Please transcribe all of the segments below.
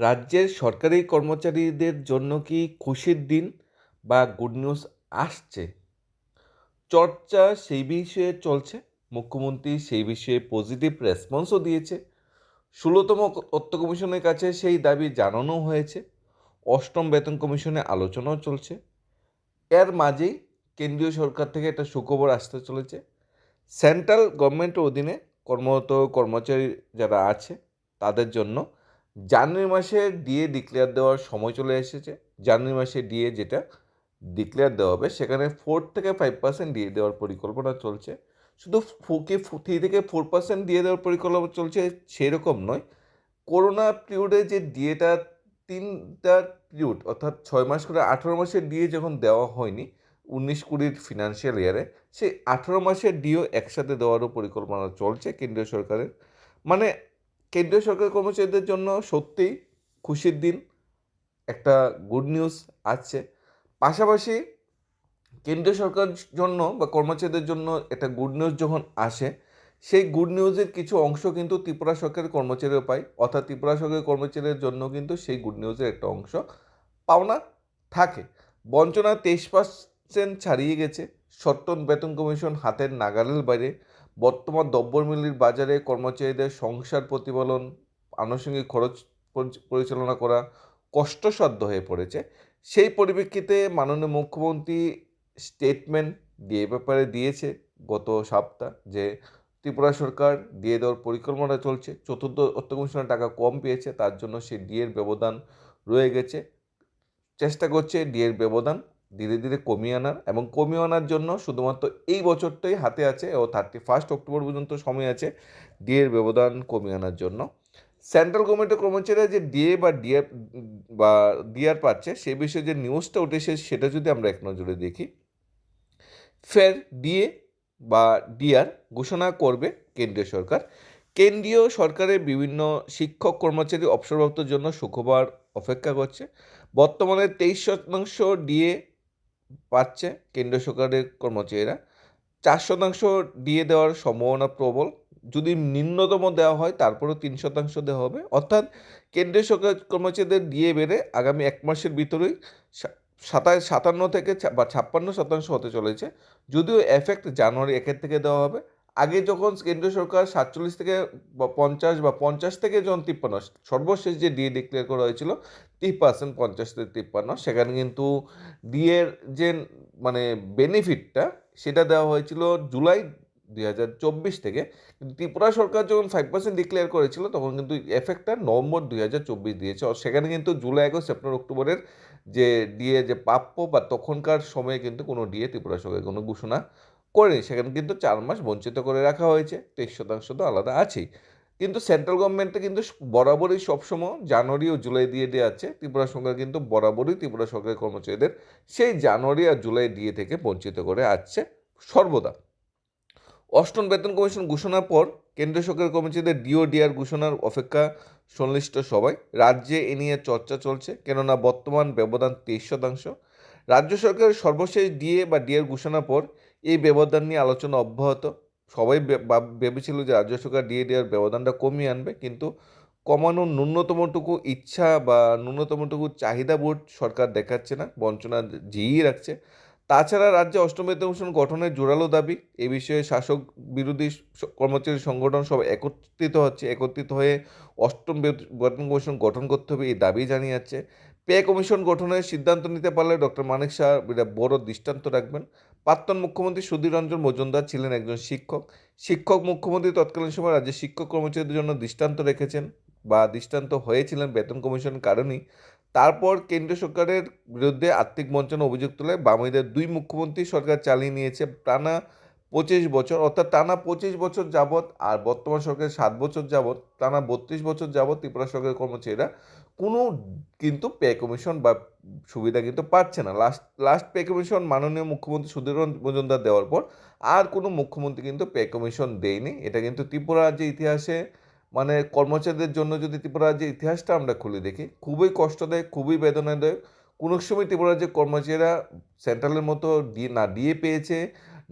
রাজ্যের সরকারি কর্মচারীদের জন্য কি খুশির দিন বা গুড নিউজ আসছে? চর্চা সেই বিষয়ে চলছে। মুখ্যমন্ত্রী সেই বিষয়ে পজিটিভ রেসপন্সও দিয়েছে। ষোলোতম অর্থ কমিশনের কাছে সেই দাবি জানানো হয়েছে। অষ্টম বেতন কমিশনে আলোচনাও চলছে। এর মাঝেই কেন্দ্রীয় সরকার থেকে একটা সুখবর আসতে চলেছে। সেন্ট্রাল গভর্নমেন্টের অধীনে কর্মরত কর্মচারী যারা আছে, তাদের জন্য জানুয়ারি মাসে ডিএ ডিক্লেয়ার দেওয়ার সময় চলে এসেছে। জানুয়ারি মাসে ডিএ যেটা ডিক্লেয়ার দেওয়া হবে, সেখানে ফোর থেকে ফাইভ পার্সেন্ট ডিএ দেওয়ার পরিকল্পনা চলছে। শুধু ফুকে থ্রি থেকে ফোর পার্সেন্ট দিয়ে দেওয়ার পরিকল্পনা চলছে, সেরকম নয়। করোনা পিরিয়ডে যে ডিএটা তিনটা পিরিয়ড অর্থাৎ ছয় মাস করে আঠেরো মাসের ডিএ যখন দেওয়া হয়নি, উনিশ কুড়ির ফিনান্সিয়াল ইয়ারে সেই আঠেরো মাসের ডিও একসাথে দেওয়ারও পরিকল্পনা চলছে কেন্দ্রীয় সরকারের। মানে কেন্দ্রীয় সরকার কর্মচারীদের জন্য সত্যিই খুশির দিন। একটা গুড নিউজ আছে। পাশাপাশি কেন্দ্রীয় সরকার জন্য বা কর্মচারীদের জন্য একটা গুড নিউজ যখন আসে, সেই গুড নিউজের কিছু অংশ কিন্তু ত্রিপুরা সরকারের কর্মচারীও পায়। অর্থাৎ ত্রিপুরা সরকারের কর্মচারীদের জন্য কিন্তু সেই গুড নিউজের একটা অংশ পাওনা থাকে। বঞ্চনা তেইশ পার্সেন্ট ছাড়িয়ে গেছে। সত্তর বেতন কমিশন হাতের নাগালের বাইরে বর্তমান দ্রব্যমূল্যের বাজারে কর্মচারীদের সংসার প্রতিপালন আনুষঙ্গিক খরচ পরিচালনা করা কষ্টসাধ্য হয়ে পড়েছে। সেই পরিপ্রেক্ষিতে মাননীয় মুখ্যমন্ত্রী স্টেটমেন্ট দিয়ে ব্যাপারে দিয়েছে গত সপ্তাহ যে ত্রিপুরা সরকার দিয়ে দেওয়ার পরিকল্পনা চলছে। চতুর্থ অর্থ কমিশনের টাকা কম পেয়েছে, তার জন্য সেই ডিএর ব্যবধান রয়ে গেছে। চেষ্টা করছে ডিএর ব্যবধান ধীরে ধীরে কমিয়ে আনার এবং কমিয়ে আনার জন্য শুধুমাত্র এই বছরটাই হাতে আছে ও থার্টি ফার্স্ট অক্টোবর পর্যন্ত সময় আছে ডিএর ব্যবধান কমিয়ে আনার জন্য। সেন্ট্রাল গভর্নমেন্টের কর্মচারীরা যে ডিএ বা ডিএ বা ডিআর পাচ্ছে সে বিষয়ে যে নিউজটা উঠেছে সেটা যদি আমরা এক নজরে দেখি, ফের ডিএ বা ডিআর ঘোষণা করবে কেন্দ্রীয় সরকার। কেন্দ্রীয় সরকারের বিভিন্ন শিক্ষক কর্মচারী অবসরপ্রাপ্তর জন্য সুখবর অপেক্ষা করছে। বর্তমানে তেইশ শতাংশ ডিএ পাচ্ছে কেন্দ্রীয় সরকারের কর্মচারীরা। চার শতাংশ দিয়ে দেওয়ার সম্ভাবনা প্রবল। যদি নিম্নতম দেওয়া হয়, তারপরেও তিন শতাংশ দেওয়া হবে। অর্থাৎ কেন্দ্রীয় সরকার কর্মচারীদের দিয়ে বেড়ে আগামী এক মাসের ভিতরেই সাতাশ সাতান্ন থেকে বা ছাপ্পান্ন শতাংশ হতে চলেছে। যদিও এফেক্ট জানুয়ারি একের থেকে দেওয়া হবে। আগে যখন কেন্দ্রীয় সরকার সাতচল্লিশ থেকে পঞ্চাশ বা পঞ্চাশ থেকে যখন তিপ্পান্ন, সর্বশেষ যে ডিএ ডিক্লেয়ার করা হয়েছিল তিপ পার্সেন্ট পঞ্চাশ থেকে তিপ্পান্ন, সেখানে কিন্তু ডিএর যে মানে বেনিফিটটা সেটা দেওয়া হয়েছিল জুলাই দুই হাজার চব্বিশ থেকে। ত্রিপুরা সরকার যখন ফাইভ পার্সেন্ট ডিক্লেয়ার করেছিল, তখন কিন্তু এফেক্টটা নভেম্বর দুই হাজার চব্বিশ দিয়েছে। সেখানে কিন্তু জুলাই, আগস্ট, সেপ্টেম্বর, অক্টোবরের যে ডিএ যে প্রাপ্য বা তখনকার সময়ে কিন্তু কোনো ডিএ ত্রিপুরা সরকার কোনো ঘোষণা করেনি সেখানে কিন্তু চার মাস বঞ্চিত করে রাখা হয়েছে। তেইশ শতাংশ তো আলাদা আছেই। কিন্তু সেন্ট্রাল গভর্নমেন্টে কিন্তু বরাবরই সবসময় জানুয়ারি ও জুলাই দিয়ে দেওয়া আছে। ত্রিপুরা সরকার কিন্তু বরাবরই ত্রিপুরা সরকারের কর্মচারীদের সেই জানুয়ারি আর জুলাই দিয়ে থেকে বঞ্চিত করে আসছে সর্বদা। অষ্টম বেতন কমিশন ঘোষণার পর কেন্দ্রীয় সরকারের কর্মচারীদের ডিও ডিআর ঘোষণার অপেক্ষা সংশ্লিষ্ট সবাই রাজ্যে এ নিয়ে চর্চা চলছে। কেননা বর্তমান ব্যবধান তেইশ শতাংশ। রাজ্য সরকারের সর্বশেষ ডিএ বা ডিএর ঘোষণার পর এই ব্যবধান নিয়ে আলোচনা অব্যাহত। সবাই ভেবেছিল যে রাজ্য সরকার ডিএ ডিআর ব্যবধানটা কমিয়ে আনবে, কিন্তু কমানোর ন্যূনতমটুকু ইচ্ছা বা ন্যূনতমটুকু চাহিদা বোধ সরকার দেখাচ্ছে না, বঞ্চনা জিইয়ে রাখছে। তাছাড়া রাজ্যে অষ্টম বেতন গঠনের জোরালো দাবি, এ বিষয়ে শাসক বিরোধী কর্মচারী সংগঠন সব একত্রিত হচ্ছে, একত্রিত হয়ে অষ্টম বেতন কমিশন গঠন করতে হবে এই দাবি জানিয়ে যাচ্ছে পে কমিশন গঠনের সিদ্ধান্ত নিতে পারলে ডক্টর মানিক শাহ এটা বড় দৃষ্টান্ত রাখবেন। প্রাক্তন মুখ্যমন্ত্রী সুধীর রঞ্জন মজুমদার ছিলেন একজন শিক্ষক। শিক্ষক মুখ্যমন্ত্রী তৎকালীন সময় রাজ্যের শিক্ষক কর্মচারীদের জন্য দৃষ্টান্ত রেখেছেন বা দৃষ্টান্ত হয়েছিলেন বেতন কমিশন কারণেই। তারপর কেন্দ্র সরকারের বিরুদ্ধে আর্থিক বঞ্চনা অভিযোগ তুলে বামীদের দুই মুখ্যমন্ত্রী সরকার চালিয়ে নিয়েছে টানা পঁচিশ বছর, অর্থাৎ টানা পঁচিশ বছর যাবৎ আর বর্তমান সরকারের সাত বছর যাবৎ, টানা বত্রিশ বছর যাবৎ ত্রিপুরা সরকারের কর্মচারীরা কোনো কিন্তু পে কমিশন বা সুবিধা কিন্তু পাচ্ছে না। লাস্ট লাস্ট পে কমিশন মাননীয় মুখ্যমন্ত্রী সুধীর মজুমদার দেওয়ার পর আর কোনো মুখ্যমন্ত্রী কিন্তু পে কমিশন দেয়নি। এটা কিন্তু ত্রিপুরা রাজ্যের ইতিহাসে মানে কর্মচারীদের জন্য যদি ত্রিপুরা রাজ্যের ইতিহাসটা আমরা খুলে দেখি, খুবই কষ্টদায়ক, খুবই বেদনাদায়ক। কোনো সময় ত্রিপুরা রাজ্যের কর্মচারীরা সেন্ট্রালের মতো না ডিএ পেয়েছে,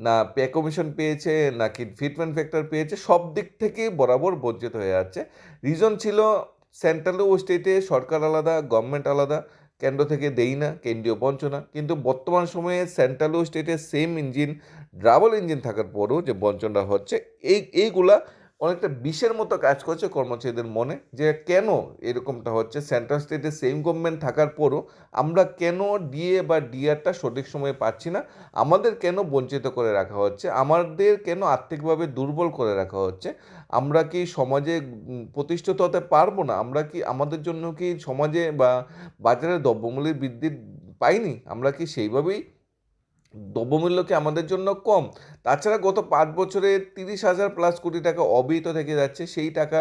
না পে কমিশন পেয়েছে, নাকি ফিটমেন্ট ফ্যাক্টর পেয়েছে, সব দিক থেকে বরাবর বঞ্চিত হয়ে যাচ্ছে। রিজন ছিল সেন্ট্রাল ও স্টেটে সরকার আলাদা গভর্নমেন্ট আলাদা, কেন্দ্র থেকে দেই না, কেন্দ্রীয় বঞ্চনা কিন্তু বর্তমান সময়ে সেন্ট্রাল ও স্টেটে সেম ইঞ্জিন ডাবল ইঞ্জিন থাকার পরও যে বঞ্চনা হচ্ছে, এই, এইগুলা অনেকটা বিষের মতো কাজ করছে কর্মচারীদের মনে যে কেন এরকমটা হচ্ছে? সেন্ট্রাল স্টেটে সেম গভর্নমেন্ট থাকার পরও আমরা কেন ডিএ বা ডিআরটা সঠিক সময়ে পাচ্ছি না? আমাদের কেন বঞ্চিত করে রাখা হচ্ছে? আমাদের কেন আর্থিকভাবে দুর্বল করে রাখা হচ্ছে? আমরা কি সমাজে প্রতিষ্ঠিত হতে পারব না? আমরা কি আমাদের জন্য কি সমাজে বা বাজারে দ্রব্যমূল্যের বৃদ্ধি পাইনি? আমরা কি সেইভাবেই দ্রব্যমূল্য কি আমাদের জন্য কম। তাছাড়া গত পাঁচ বছরে তিরিশ হাজার প্লাস কোটি টাকা অবিহিত থেকে যাচ্ছে। সেই টাকা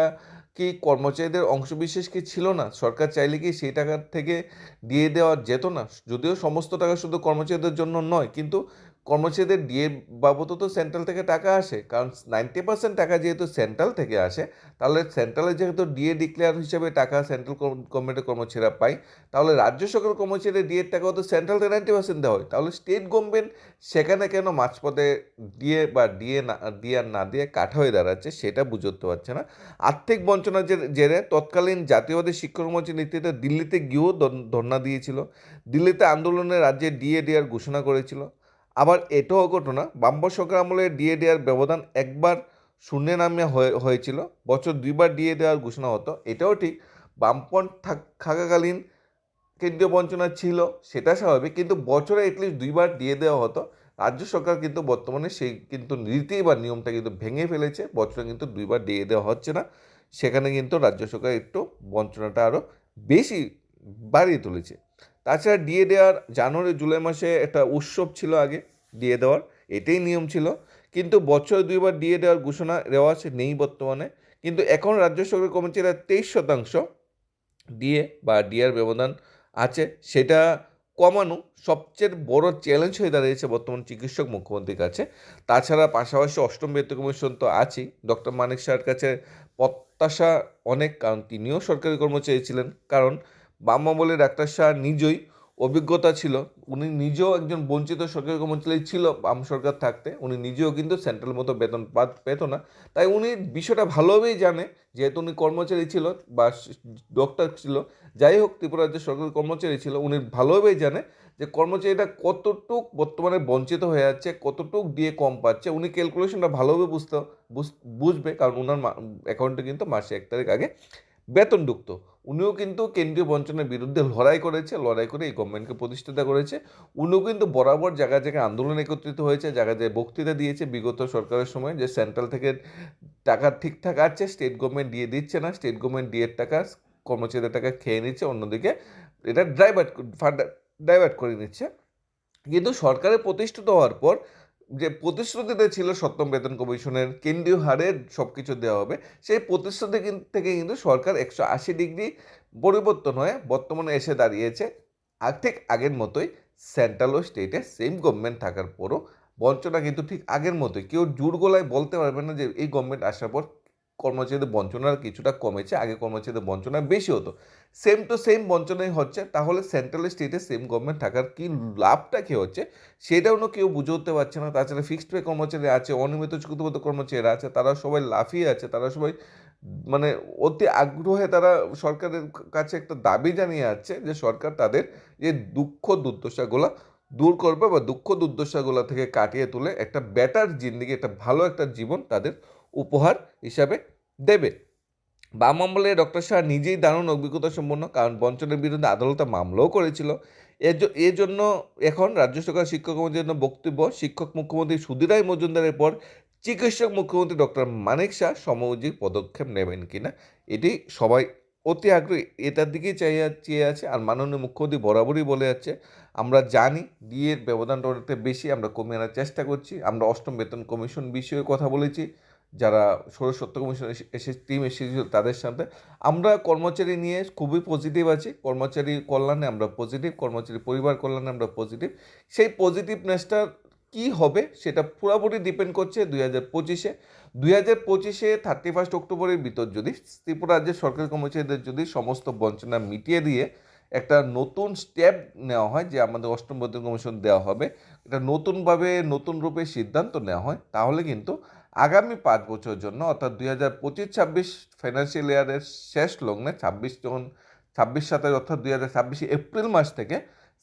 কি কর্মচারীদের অংশবিশেষ কি ছিল না? সরকার চাইলে কি সেই টাকা থেকে দিয়ে দেওয়া যেত না? যদিও সমস্ত টাকা শুধু কর্মচারীদের জন্য নয়, কিন্তু কর্মচারীদের ডিএ বাবদও তো সেন্ট্রাল থেকে টাকা আসে, কারণ নাইনটি পার্সেন্ট টাকা যেহেতু সেন্ট্রাল থেকে আসে, তাহলে সেন্ট্রালে যেহেতু ডিএ ডিক্লেয়ার হিসেবে টাকা সেন্ট্রাল গভর্নমেন্টের কর্মচারীরা পায়, তাহলে রাজ্য সরকার কর্মচারীদের ডিএর টাকাও তো সেন্ট্রাল থেকে নাইনটি পার্সেন্ট দেওয়া হয়। তাহলে স্টেট গভর্নমেন্ট সেখানে কেন মাঝপথে দিয়ে বা ডিএ না দিয়ে আর না দিয়ে কাঠা হয়ে দাঁড়াচ্ছে সেটা বুঝে উঠতে পারছে না। আর্থিক বঞ্চনার জেরে তৎকালীন জাতীয়বাদী শিক্ষক নেতৃত্বে দিল্লিতে গিয়েও ধর্ণা দিয়েছিল। দিল্লিতে আন্দোলনে রাজ্যে ডিএ ডিআর ঘোষণা করেছিল। আবার এটাও ঘটনা বাম্ব সরকার আমলে ডিএ ডিআর ব্যবধান একবার শূন্যে নামে হয়ে, হয়েছিল, বছর দুইবার ডিএ দেওয়ার ঘোষণা হতো। এটাও ঠিক বামপন থাক- থাকাকালীন কেন্দ্রীয় বঞ্চনা ছিল, সেটা স্বাভাবিক, কিন্তু বছরে এটলিস্ট দুইবার দিয়ে দেওয়া হতো। রাজ্য সরকার কিন্তু বর্তমানে সেই কিন্তু রীতি বা নিয়মটা কিন্তু ভেঙে ফেলেছে, বছরে কিন্তু দুইবার দিয়ে দেওয়া হচ্ছে না। সেখানে কিন্তু রাজ্য সরকার একটু বঞ্চনাটা আরও বেশি বাড়িয়ে তুলেছে। তাছাড়া ডিএ দেওয়ার জানুয়ারি, জুলাই মাসে একটা উৎসব ছিল আগে ডিএ দেওয়ার, এটাই নিয়ম ছিল। কিন্তু বছরে দুইবার ডিএ দেওয়ার ঘোষণা রেওয়াজ নেই বর্তমানে। কিন্তু এখন রাজ্য সরকার কর্মচারীরা তেইশ শতাংশ ডিএ বা ডিআর ব্যবধান আছে। সেটা কমানো সবচেয়ে বড় চ্যালেঞ্জ হয়ে দাঁড়িয়েছে বর্তমান চিকিৎসক মুখ্যমন্ত্রীর কাছে। তাছাড়া পাশাপাশি অষ্টম বেতন কমিশন তো আছেই। ডক্টর মানিক শাহের কাছে প্রত্যাশা অনেক, কারণ তিনিও সরকারি কর্মচারী ছিলেন। কারণ বাম আমলে ডাক্তার শাহ নিজেই অভিজ্ঞতা ছিল। উনি নিজেও একজন বঞ্চিত সরকারি কর্মচারী ছিল, বাম সরকার থাকতে। উনি নিজেও কিন্তু সেন্ট্রাল মতো বেতন পেত না। তাই উনি বিষয়টা ভালোভাবেই জানে, যেহেতু উনি কর্মচারী ছিল বা ডক্টর ছিল। যাই হোক, ত্রিপুরা রাজ্যের সরকারি কর্মচারী ছিল। উনি ভালোভাবেই জানে যে কর্মচারীটা কতটুক বর্তমানে বঞ্চিত হয়ে যাচ্ছে, কতটুক দিয়ে কম পাচ্ছে। উনি ক্যালকুলেশনটা ভালোভাবে বুঝতে, বুঝ- বুঝবে। কারণ ওনার অ্যাকাউন্টে কিন্তু মাসে এক তারিখ আগে বেতন ঢুকতো উনিও কিন্তু কেন্দ্রীয় বঞ্চনার বিরুদ্ধে লড়াই করেছে, লড়াই করে এই গভর্নমেন্টকে প্রতিষ্ঠিত করেছে। উনিও কিন্তু বরাবর জায়গায় জায়গায় আন্দোলন একত্রিত হয়েছে জায়গায় জায়গায় বক্তৃতা দিয়েছে। বিগত সরকারের সময় যে সেন্ট্রাল থেকে টাকা ঠিকঠাক আছে স্টেট গভর্নমেন্ট দিয়ে দিচ্ছে না। স্টেট গভর্নমেন্ট ডিএর টাকা, কর্মচারীদের টাকা খেয়ে নিচ্ছে, অন্যদিকে এটা ড্রাইভার্ট ফান্ড ডাইভার্ট করে নিচ্ছে। কিন্তু সরকারের প্রতিষ্ঠিত হওয়ার পর যে প্রতিশ্রুতিটা ছিল সপ্তম বেতন কমিশনের কেন্দ্রীয় হারে সব কিছু দেওয়া হবে, সেই প্রতিশ্রুতি থেকে কিন্তু সরকার একশো আশি ডিগ্রি পরিবর্তন হয়ে বর্তমানে এসে দাঁড়িয়েছে। আর ঠিক আগের মতোই সেন্ট্রাল ও স্টেটে সেম গভর্নমেন্ট থাকার পরও বঞ্চনা কিন্তু ঠিক আগের মতোই। কেউ জোর গলায় বলতে পারবে না যে এই গভর্নমেন্ট আসার পর কর্মচারীদের বঞ্চনার কিছুটা কমেছে, আগে কর্মচারীদের বঞ্চনা বেশি হতো। সেম টু সেম বঞ্চনাই হচ্ছে, তাহলে সেন্ট্রাল স্টেটে সেম গভর্নমেন্ট থাকার কি লাভটা কী হচ্ছে, সেটাও কেউ বুঝে উঠতে পারছে না। তাছাড়া ফিক্সড পে কর্মচারী আছে, অনিয়মিত চুক্তিবদ্ধ কর্মচারীরা আছে, তারা সবাই লাফিয়ে আছে, তারা সবাই মানে অতি আগ্রহে তারা সরকারের কাছে একটা দাবি জানিয়ে আছে যে সরকার তাদের যে দুঃখ দুর্দশাগুলো দূর করবে বা দুঃখ দুর্দশাগুলো থেকে কাটিয়ে তুলে একটা বেটার জিন্দিগি, একটা ভালো একটা জীবন তাদের উপহার হিসাবে দেবে। বাম আমলে ডক্টর শাহ নিজেই দারুণ অভিজ্ঞতা সম্পন্ন, কারণ বঞ্চনের বিরুদ্ধে আদালতে মামলাও করেছিল। এর জন্য এখন রাজ্য সরকার শিক্ষক জন্য বক্তব্য, শিক্ষক মুখ্যমন্ত্রী সুধীরাই মজুমদারের পর চিকিৎসক মুখ্যমন্ত্রী ডক্টর মানিক শাহ সময়োজিত পদক্ষেপ নেবেন কিনা, এটি সবাই অতি আগ্রহী। এটার দিকেই চাইয়া, চেয়ে আছে আর মাননীয় মুখ্যমন্ত্রী বরাবরই বলে যাচ্ছে আমরা জানি ডিএর ব্যবধানটা অনেকটা বেশি, আমরা কমিয়ে আনার চেষ্টা করছি, আমরা অষ্টম বেতন কমিশন বিষয়ে কথা বলেছি। যারা ষোড়শত্ব কমিশন এসে- এসে টিম এসেছিল তাদের সাথে। আমরা কর্মচারী নিয়ে খুবই পজিটিভ আছি। কর্মচারী কল্যাণে আমরা পজিটিভ কর্মচারী পরিবার কল্যাণে আমরা পজিটিভ সেই পজিটিভনেসটা কি হবে সেটা পুরোপুরি ডিপেন্ড করছে দুই হাজার পঁচিশে। দুই হাজার পঁচিশে থার্টি ফার্স্ট অক্টোবরের ভিতর যদি ত্রিপুরা রাজ্যের সরকারি কর্মচারীদের যদি সমস্ত বঞ্চনা মিটিয়ে দিয়ে একটা নতুন স্টেপ নেওয়া হয়, যে আমাদের অষ্টম বেতন কমিশন দেওয়া হবে, এটা নতুনভাবে নতুন রূপে সিদ্ধান্ত নেওয়া হয়, তাহলে কিন্তু আগামী পাঁচ বছরের জন্য, অর্থাৎ দুই হাজার পঁচিশ, ছাব্বিশ ফাইন্যান্সিয়াল ইয়ারের শেষ লগ্নে, ছাব্বিশ যখন ছাব্বিশ সাতাশ অর্থাৎ দুই হাজার ছাব্বিশে এপ্রিল মাস থেকে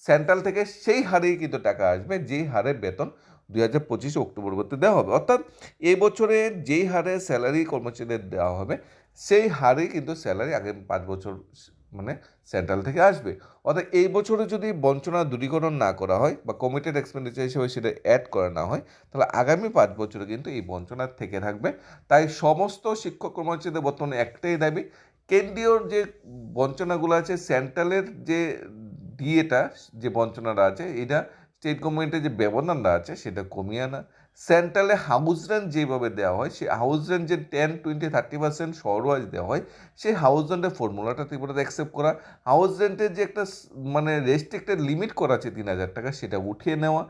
সেন্ট্রাল থেকে সেই হারেই কিন্তু টাকা আসবে, যেই হারে বেতন দুই হাজার পঁচিশে অক্টোবর করতে দেওয়া হবে। অর্থাৎ এই বছরে যেই হারে স্যালারি কর্মচারীদের দেওয়া হবে, সেই হারেই কিন্তু স্যালারি আগামী পাঁচ বছর মানে সেন্ট্রাল থেকে আসবে। অর্থাৎ এই বছরে যদি বঞ্চনা দূরীকরণ না করা হয় বা কমিটেড এক্সপেন্ডিচার হিসেবে সেটা অ্যাড করা না হয়, তাহলে আগামী পাঁচ বছরে কিন্তু এই বঞ্চনা থেকে থাকবে। তাই সমস্ত শিক্ষক কর্মচারীদের বর্তমানে একটাই দাবি, কেন্দ্রীয় যে বঞ্চনাগুলো আছে সেন্ট্রালের যে ডিএটা যে বঞ্চনাটা আছে, এটা স্টেট গভর্নমেন্টের যে ব্যবধানটা আছে, সেটা কমিয়ে আনা। সেন্ট্রালে হাউস রেন্ট যেভাবে দেওয়া হয়, সেই হাউস রেন্ট যে টেন টোয়েন্টি থার্টি পার্সেন্ট শহরওয়াইজ দেওয়া হয়, সেই হাউস রেন্টের ফর্মুলাটা ত্রিপুরাতে অ্যাকসেপ্ট করা। হাউস রেন্টের যে একটা মানে রেস্ট্রিক্টেড লিমিট করা আছে তিন হাজার টাকা, সেটা উঠিয়ে নেওয়া।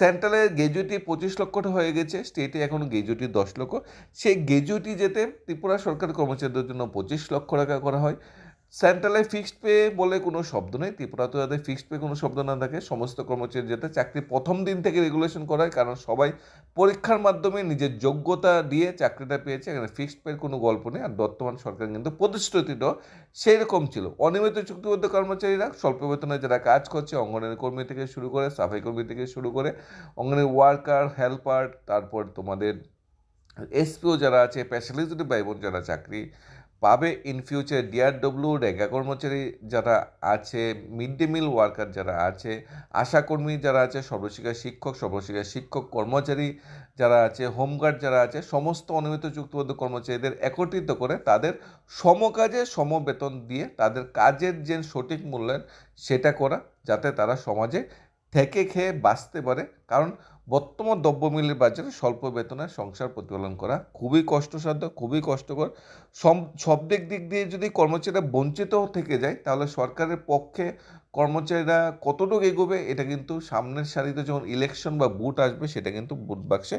সেন্ট্রালে গ্যাজুয়েটি পঁচিশ লক্ষটা হয়ে গেছে স্টেটে এখন গ্যাজুয়েটি দশ লক্ষ। সেই গ্যাজুয়েটি যেতে ত্রিপুরা সরকার কর্মচারীদের জন্য পঁচিশ লক্ষ টাকা করা হয়। সেন্ট্রালে ফিক্সড পে বলে কোনো শব্দ নেই। ত্রিপুরাতে যাতে ফিক্সড পে কোনো শব্দ না থাকে, সমস্ত কর্মচারী যাতে চাকরি প্রথম দিন থেকে রেগুলেশন করা হয় কারণ সবাই পরীক্ষার মাধ্যমে নিজের যোগ্যতা দিয়ে চাকরিটা পেয়েছে। এখানে ফিক্সড পের কোনো গল্প নেই। আর বর্তমান সরকার কিন্তু প্রতিশ্রুতিটাও সেই রকম ছিল। অনিয়মিত চুক্তিবদ্ধ কর্মচারীরা, স্বল্প বেতনে যারা কাজ করছে অঙ্গনের কর্মী থেকে শুরু করে, সাফাই কর্মী থেকে শুরু করে অঙ্গনের ওয়ার্কার, হেল্পার, তারপর তোমাদের এসপিও যারা আছে স্পেশালিস্ট ভাই বোন যারা চাকরি পাবে ইন ফিউচার ডিআরডব্লিউ রেগা কর্মচারী যারা আছে মিড ডে মিল ওয়ার্কার যারা আছে আশাকর্মী যারা আছে, সর্বশিক্ষা শিক্ষক সর্বশিক্ষা শিক্ষক কর্মচারী যারা আছে হোমগার্ড যারা আছে, সমস্ত অনিয়মিত চুক্তিবদ্ধ কর্মচারীদের একত্রিত করে তাদের সমকাজে সমবেতন দিয়ে তাদের কাজের যে সঠিক মূল্যায়ন সেটা করা, যাতে তারা সমাজে থেকে খেয়ে বাঁচতে পারে। কারণ বর্তমান দ্রব্যমূল্যের বাজারে স্বল্প বেতনে সংসার প্রতিপালন করা খুবই কষ্টসাধ্য, খুবই কষ্টকর। সব দিক দিক দিয়ে যদি কর্মচারীরা বঞ্চিত থেকে যায়, তাহলে সরকারের পক্ষে কর্মচারীরা কতটুকু এগোবে, এটা কিন্তু সামনের সারিতে যখন ইলেকশন বা বুট আসবে, সেটা কিন্তু বুট বাক্সে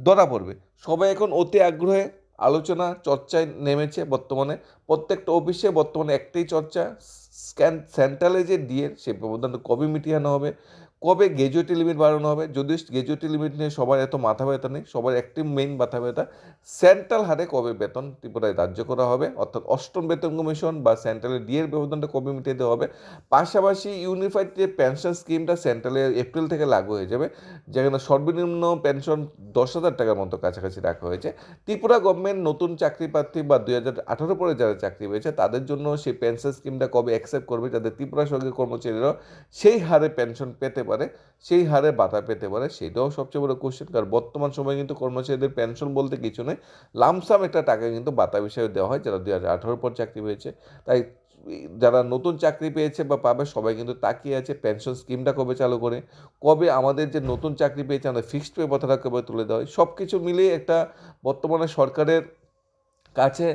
ধরা পড়বে। সবাই এখন অতি আগ্রহে আলোচনা, চর্চায় নেমেছে বর্তমানে। প্রত্যেকটা অফিসে বর্তমানে একটাই চর্চা, স্ক্যান, সেন্ট্রালে যে ডিএর সে ব্যবধানটা কবে মিটিয়ানো হবে কবে গ্র্যাজুয়েটি লিমিট বাড়ানো হবে? যদিও গ্র্যাজুয়েটি লিমিট নিয়ে সবার এত মাথা ব্যথা নেই, সবার একটি মেইন মাথা ব্যথা সেন্ট্রাল হারে কবে বেতন ত্রিপুরায় ধার্য করা হবে? অর্থাৎ অষ্টম বেতন কমিশন বা সেন্ট্রালের ডিএর ব্যবধানটা কবে মিটিয়ে দেওয়া হবে? পাশাপাশি ইউনিফাইড যে পেনশন স্কিমটা সেন্ট্রালে এপ্রিল থেকে লাগু হয়ে যাবে, যেখানে সর্বনিম্ন পেনশন দশ হাজার টাকার মতো কাছাকাছি রাখা হয়েছে। ত্রিপুরা গভর্নমেন্ট নতুন চাকরি প্রার্থী বা দুই হাজার আঠারো পরে যারা চাকরি পেয়েছে, তাদের জন্য সেই পেনশন স্কিমটা কবে অ্যাকসেপ্ট করবে? যাতে ত্রিপুরা সরকারি কর্মচারীরা সেই হারে পেনশন পেতে পারে। সেই হারে বাধা পেতে পারে, সেটাও সবচেয়ে বড় কোশ্চেন কারণ বর্তমান সময়ে কিন্তু কর্মচারীদের পেনশন বলতে কিছু নেই। লামসাম একটা টাকা কিন্তু বাতা হিসেবে দেওয়া হয়, যারা দুই হাজার আঠারোর পর চাকরি পেয়েছে। তাই যারা নতুন চাকরি পেয়েছে বা পাবে, সবাই কিন্তু তাকিয়ে আছে পেনশন স্কিমটা কবে চালু করে, কবে আমাদের যে নতুন চাকরি পেয়েছে, আমাদের ফিক্সড পে কথাটা কবে তুলে দেওয়া হয় সব কিছু মিলিয়ে একটা বর্তমানে সরকারের কাছে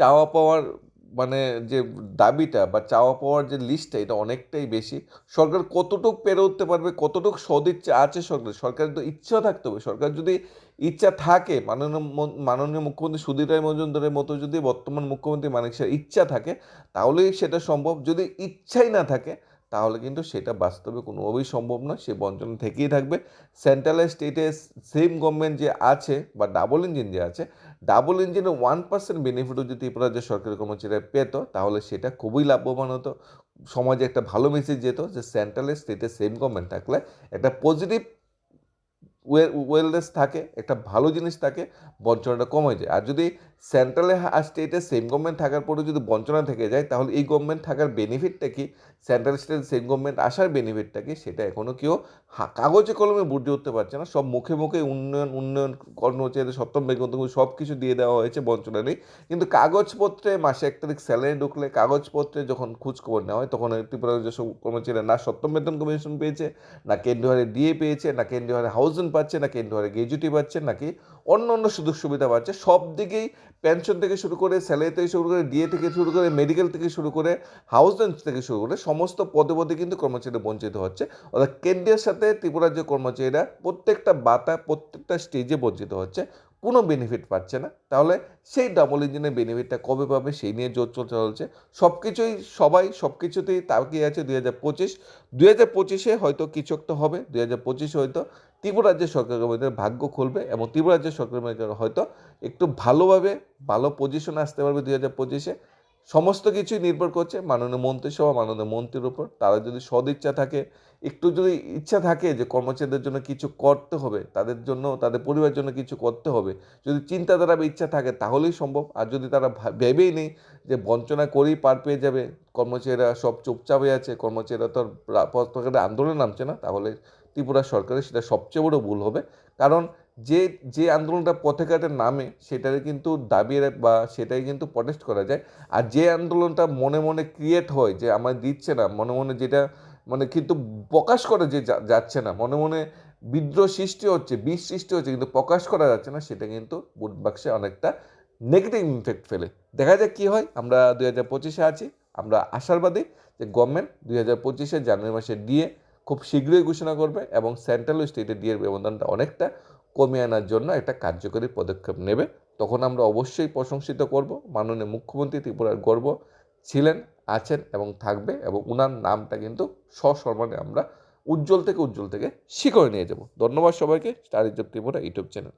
চাওয়া পাওয়ার মানে যে দাবিটা বা চাওয়া পাওয়ার যে লিস্টটা এটা অনেকটাই বেশি। সরকার কতটুক পেরে উঠতে পারবে, কতটুক সদিচ্ছা আছে সরকার, সরকারের তো ইচ্ছা থাকতে হবে। সরকার যদি ইচ্ছা থাকে, মাননীয় মন- মাননীয় মুখ্যমন্ত্রী সুধীর রায় মজুমদারের মতো যদি বর্তমান মুখ্যমন্ত্রী মানিক ইচ্ছা থাকে, তাহলেই সেটা সম্ভব। যদি ইচ্ছাই না থাকে তাহলে কিন্তু সেটা বাস্তবে কোনো কোনোভাবেই সম্ভব নয়। সে বঞ্চনা থেকেই থাকবে। সেন্ট্রাল স্টেটে সেম গভর্নমেন্ট যে আছে বা ডাবল ইঞ্জিন যে আছে ডাবল ইঞ্জিনে ওয়ান পার্সেন্ট বেনিফিটও যদি ত্রিপুরা যে সরকারি কর্মচারীরা পেত, তাহলে সেটা খুবই লাভবান হতো। সমাজে একটা ভালো মেসেজ যেত যে সেন্ট্রালের স্টেটে সেম গভর্নমেন্ট থাকলে একটা পজিটিভ ওয়েলনেস থাকে, একটা ভালো জিনিস থাকে, বঞ্চনাটা কমে যায়। আর যদি সেন্ট্রালে আর স্টেটে সেম গভর্নমেন্ট থাকার পরেও যদি বঞ্চনা থেকে যায়, তাহলে এই গভর্নমেন্ট থাকার বেনিফিটটা কি? সেন্ট্রাল স্টেট সেম গভর্নমেন্ট আসার বেনিফিটটা কি? সেটা এখনও কেউ হা- কাগজে কলমে বুঝে উঠতে পারছে না। সব মুখে মুখে উন্নয়ন উন্নয়ন কর্মচারীদের সপ্তম বেতন সব কিছু দিয়ে দেওয়া হয়েছে বঞ্চনা নেই কিন্তু কাগজপত্রে মাসে এক তারিখ স্যালারি ঢুকলে কাগজপত্রে যখন খোঁজখবর নেওয়া হয়, তখন ত্রিপুরার যেসব কর্মচারীরা না সপ্তম বেতন কমিশন পেয়েছে, না কেন্দ্রীয় হারে ডিএ পেয়েছে, না কেন্দ্রীয় হারে হাউজিং পাচ্ছে, না কেন্দ্রীয় হারে গ্র্যাজুয়েটি পাচ্ছে, নাকি অন্য অন্য সুযোগ সুবিধা পাচ্ছে। সব দিকেই পেনশন থেকে শুরু করে স্যালারি থেকে শুরু করে ডিএ থেকে শুরু করে মেডিকেল থেকে শুরু করে হাউজিং থেকে শুরু করে সমস্ত পদে পদে কিন্তু কর্মচারীরা বঞ্চিত হচ্ছে। অর্থাৎ কেন্দ্রের সাথে ত্রিপুরার যে কর্মচারীরা প্রত্যেকটা বাতা, প্রত্যেকটা স্টেজে বঞ্চিত হচ্ছে। কোনো বেনিফিট পাচ্ছে না। তাহলে সেই ডাবল ইঞ্জিনের বেনিফিটটা কবে পাবে সেই নিয়ে জোর চলতে চলছে। সব কিছুই সবাই সব কিছুতেই তাকিয়ে আছে দুই হাজার পঁচিশ। দুই হাজার পঁচিশে হয়তো কিছু একটা হবে, দুই হাজার পঁচিশে হয়তো ত্রিপুরা রাজ্যের সরকার কর্মীদের ভাগ্য খুলবে এবং ত্রিপুরা রাজ্যের সরকার হয়তো একটু ভালোভাবে ভালো পজিশনে আসতে পারবে দুই হাজার পঁচিশে। সমস্ত কিছুই নির্ভর করছে মাননীয় মন্ত্রিসভা, মাননীয় মন্ত্রীর উপর। তারা যদি সদিচ্ছা থাকে, একটু যদি ইচ্ছা থাকে যে কর্মচারীদের জন্য কিছু করতে হবে, তাদের জন্য, তাদের পরিবারের জন্য কিছু করতে হবে, যদি চিন্তাধারা বা ইচ্ছা থাকে তাহলেই সম্ভব। আর যদি তারা ভেবেই নেই যে বঞ্চনা করেই পার পেয়ে যাবে, কর্মচারীরা সব চুপচাপ হয়ে আছে, কর্মচারীরা তো আর আন্দোলনে নামছে না, তাহলে ত্রিপুরা সরকারের সেটা সবচেয়ে বড় ভুল হবে। কারণ যে যে আন্দোলনটা পথে ঘাটে নামে সেটারে কিন্তু দাবি বা সেটাই কিন্তু প্রটেস্ট করা যায়। আর যে আন্দোলনটা মনে মনে ক্রিয়েট হয়, যে আমার দিচ্ছে না, মনে মনে যেটা মানে কিন্তু প্রকাশ করে যে যাচ্ছে না, মনে মনে বিদ্রোহ সৃষ্টি হচ্ছে, বিষ সৃষ্টি হচ্ছে, কিন্তু প্রকাশ করা যাচ্ছে না, সেটা কিন্তু বুট বাক্সে অনেকটা নেগেটিভ ইমফেক্ট ফেলে। দেখা যাক কী হয়, আমরা দুই হাজার পঁচিশে আছি, আমরা আশাবাদী যে গভর্নমেন্ট দুই হাজার পঁচিশে জানুয়ারি মাসে দিয়ে খুব শীঘ্রই ঘোষণা করবে এবং সেন্ট্রাল ও স্টেটের ডিএর ব্যবধানটা অনেকটা কমিয়ে আনার জন্য একটা কার্যকরী পদক্ষেপ নেবে। তখন আমরা অবশ্যই প্রশংসিত করব, মাননীয় মুখ্যমন্ত্রী ত্রিপুরার গর্ব ছিলেন, আছেন এবং থাকবে এবং উনার নামটা কিন্তু সসম্মানে আমরা উজ্জ্বল থেকে উজ্জ্বল থেকে শিখরে নিয়ে যাব। ধন্যবাদ সবাইকে, star is Tripura YouTube channel.